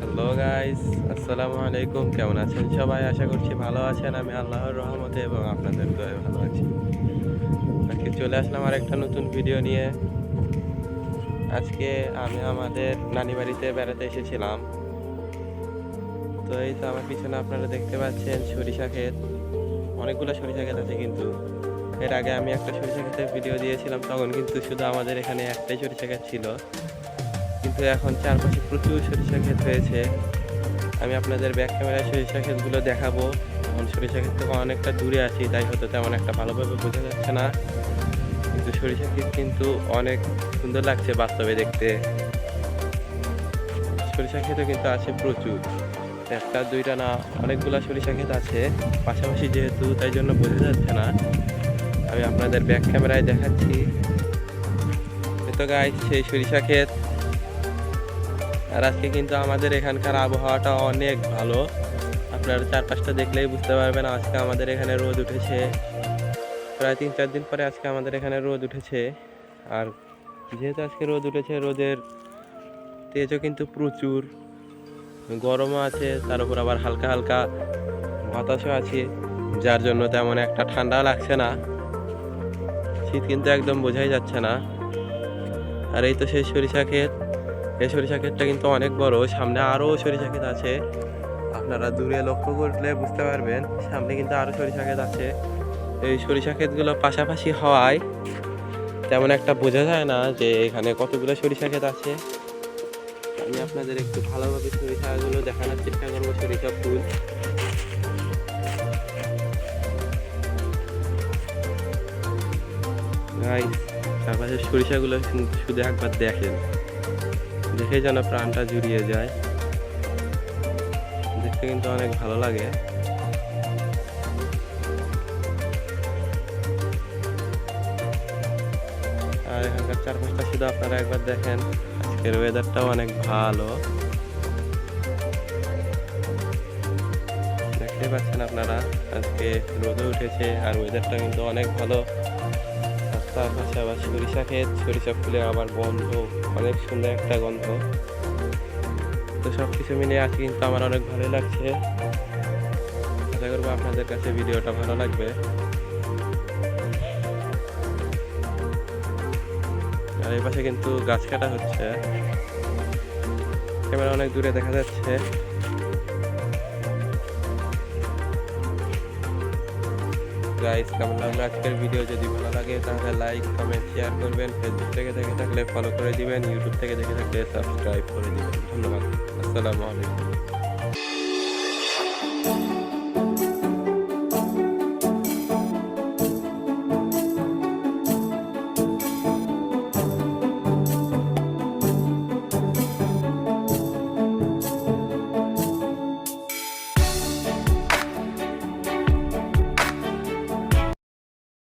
Hello guys আসসালামু আলাইকুম কেমন আছেন সবাই? আশা করছি ভালো আছেন। আমি আল্লাহর রহমতে এবং আপনাদের দয়ে ভালো আছি। আজকে চলে আসলাম আর একটা নতুন ভিডিও নিয়ে। আজকে আমি আমাদের নানি বাড়িতে বেড়াতে এসেছিলাম। তো এই তো আমার পিছনে আপনারা দেখতে পাচ্ছেন সরিষা ক্ষেত। অনেকগুলো সরিষা ক্ষেত আছে কিন্তু। এর আগে আমি একটা সরিষা ক্ষেতের ভিডিও দিয়েছিলাম, তখন কিন্তু শুধু আমাদের এখানে একটাই সরিষা ক্ষেত ছিল। কিন্তু এখন চারপাশে প্রচুর সরিষা ক্ষেত হয়েছে। আমি আপনাদের ব্যাক ক্যামেরায় সরিষা ক্ষেতগুলো দেখাবো। এখন সরিষা ক্ষেত থেকে অনেকটা দূরে আছি, তাই হয়তো তেমন একটা ভালোভাবে বোঝা যাচ্ছে না। কিন্তু সরিষা ক্ষেত কিন্তু অনেক সুন্দর লাগছে বাস্তবে দেখতে। সরিষা ক্ষেতও কিন্তু আছে প্রচুর। একটা, দুইটা না, অনেকগুলা সরিষা ক্ষেত আছে। পাশাপাশি যেহেতু, তাই জন্য বোঝা যাচ্ছে না। আমি আপনাদের ব্যাক ক্যামেরায় দেখাচ্ছি। এ তো গাই সেই সরিষা ক্ষেত আর আজকে কিন্তু আমাদের এখানকার আবহাওয়াটা অনেক ভালো। আপনারা চারপাশটা দেখলেই বুঝতে পারবেন আজকে আমাদের এখানে রোদ উঠেছে। প্রায় তিন চার দিন পরে আজকে আমাদের এখানে রোদ উঠেছে। আর যেহেতু আজকে রোদ উঠেছে, রোদের তেজও কিন্তু প্রচুর। গরমও আছে, তার উপর আবার হালকা হালকা বাতাসও আছে, যার জন্য তেমন একটা ঠান্ডা লাগছে না। শীত কিন্তু একদম বোঝাই যাচ্ছে না। আর এই তো সেই সরিষা ক্ষেত। এই সরিষা ক্ষেতটা কিন্তু অনেক বড়। সামনে আরও সরিষা ক্ষেত আছে। আপনারা দূরে লক্ষ্য করলে বুঝতে পারবেন, সামনে কিন্তু আরও সরিষা ক্ষেত আছে। এই সরিষা ক্ষেতগুলো পাশাপাশি হওয়ায় তেমন একটা বোঝা যায় না যে এখানে কতগুলো সরিষা ক্ষেত আছে। আমি আপনাদের একটু ভালোভাবে সরিষাগুলো দেখানোর চেষ্টা করব, সরিষা ফুল। সরিষাগুলো শুধু একবার দেখেন। দেখে যেন প্রাণটা জুড়িয়ে যায়। দেখতে কিন্তু অনেক ভালো লাগে। আর এখানকার চারপাশটা শুধু আপনারা একবার দেখেন। আজকের ওয়েদারটাও অনেক ভালো। দেখতে পাচ্ছেন আপনারা, আজকে রোদে উঠেছে আর ওয়েদারটা কিন্তু অনেক ভালো। তার পাশে আবার সরিষা ক্ষেত, সরিষা ফুলে আবার গন্ধ, অনেক সুন্দর একটা গন্ধ। তো সব কিছু মিলে আজকে কিন্তু আমার অনেক ভালো লাগছে। আশা করব আপনাদের কাছে ভিডিওটা ভালো লাগবে। আর এই পাশে কিন্তু গাছ কাটা হচ্ছে। ক্যামেরা অনেক দূরে দেখা যাচ্ছে। গাইস কেমন লাগল আজকের ভিডিও যদি ভালো লাগে, তাহলে লাইক কমেন্ট শেয়ার করবেন। ফেসবুক থেকে দেখে থাকলে ফলো করে দিবেন। ইউটিউব থেকে দেখে থাকলে সাবস্ক্রাইব করে দিবেন। ধন্যবাদ। আসসালামু আলাইকুম।